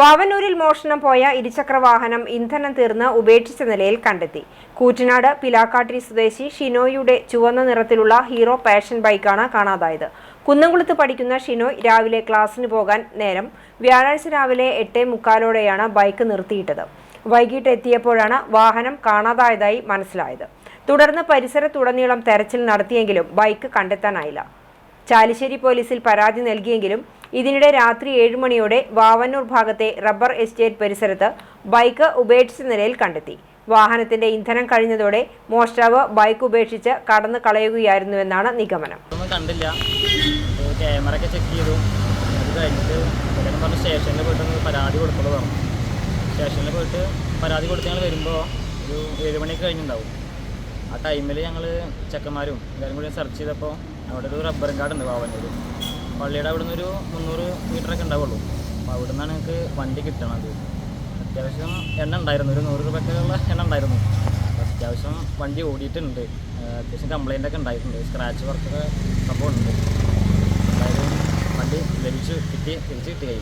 വാവന്നൂരിൽ മോഷണം പോയ ഇരുചക്ര വാഹനം ഇന്ധനം തീർന്ന് ഉപേക്ഷിച്ച നിലയിൽ കണ്ടെത്തി. കൂറ്റനാട് പിലാക്കാട്ടിരി സ്വദേശി ഷിനോയുടെ ചുവന്ന നിറത്തിലുള്ള ഹീറോ പാഷൻ ബൈക്കാണ് കാണാതായത്. കുന്നംകുളത്ത് പഠിക്കുന്ന ഷിനോയ് രാവിലെ ക്ലാസ്സിന് പോകാൻ നേരം വ്യാഴാഴ്ച രാവിലെ എട്ടേ മുക്കാലോടെയാണ് ബൈക്ക് നിർത്തിയിട്ടത്. വൈകിട്ട് എത്തിയപ്പോഴാണ് വാഹനം കാണാതായതായി മനസ്സിലായത്. തുടർന്ന് പരിസരത്തുടനീളം തെരച്ചിൽ നടത്തിയെങ്കിലും ബൈക്ക് കണ്ടെത്താനായില്ല. ചാലിശ്ശേരി പോലീസിൽ പരാതി നൽകിയെങ്കിലും ഇതിനിടെ രാത്രി ഏഴ് മണിയോടെ വാവന്നൂർ ഭാഗത്തെ റബ്ബർ എസ്റ്റേറ്റ് പരിസരത്ത് ബൈക്ക് ഉപേക്ഷിച്ച നിലയിൽ കണ്ടെത്തി. വാഹനത്തിന്റെ ഇന്ധനം കഴിഞ്ഞതോടെ മോഷ്ടാവ് ബൈക്ക് ഉപേക്ഷിച്ച് കടന്നു കളയുകയായിരുന്നുവെന്നാണ് നിഗമനം. കണ്ടില്ല. ക്യാമറ ഒക്കെ ചെക്ക് ചെയ്തു. അത് കഴിഞ്ഞിട്ട് പറഞ്ഞ് സ്റ്റേഷനിൽ പോയിട്ട് പരാതി കൊടുക്കുള്ളൂ പറഞ്ഞു. സ്റ്റേഷനിൽ പോയിട്ട് പരാതി കൊടുത്ത് ഞങ്ങൾ വരുമ്പോൾ ഒരു ഏഴ് മണിയൊക്കെ കഴിഞ്ഞിട്ടുണ്ടാവും ആ ടൈമിൽ ഞങ്ങൾ ചെക്കന്മാരും എല്ലാവരും കൂടി സെർച്ച് ചെയ്തപ്പോൾ അവിടെ ഒരു റബ്ബറും കാടുണ്ട് വാവന്നൂർ പള്ളിയുടെ അവിടെ ഒരു മുന്നൂറ് മീറ്ററൊക്കെ ഉണ്ടാവുള്ളൂ. അപ്പോൾ അവിടെ നിന്നാണ് ഞങ്ങൾക്ക് വണ്ടി കിട്ടണത്. അത്യാവശ്യം എണ്ണ ഉണ്ടായിരുന്നു. ഒരു നൂറ് രൂപയ്ക്കുള്ള എണ്ണ ഉണ്ടായിരുന്നു. അത്യാവശ്യം വണ്ടി ഓടിയിട്ടുണ്ട്. അത്യാവശ്യം കംപ്ലൈന്റ് ഒക്കെ ഉണ്ടായിട്ടുണ്ട്. സ്ക്രാച്ച് വർക്കൊക്കെ സംഭവം ഉണ്ട്. എന്തായാലും വണ്ടി ലഭിച്ചു കിട്ടി തിരിച്ച് കിട്ടി കയ്യിൽ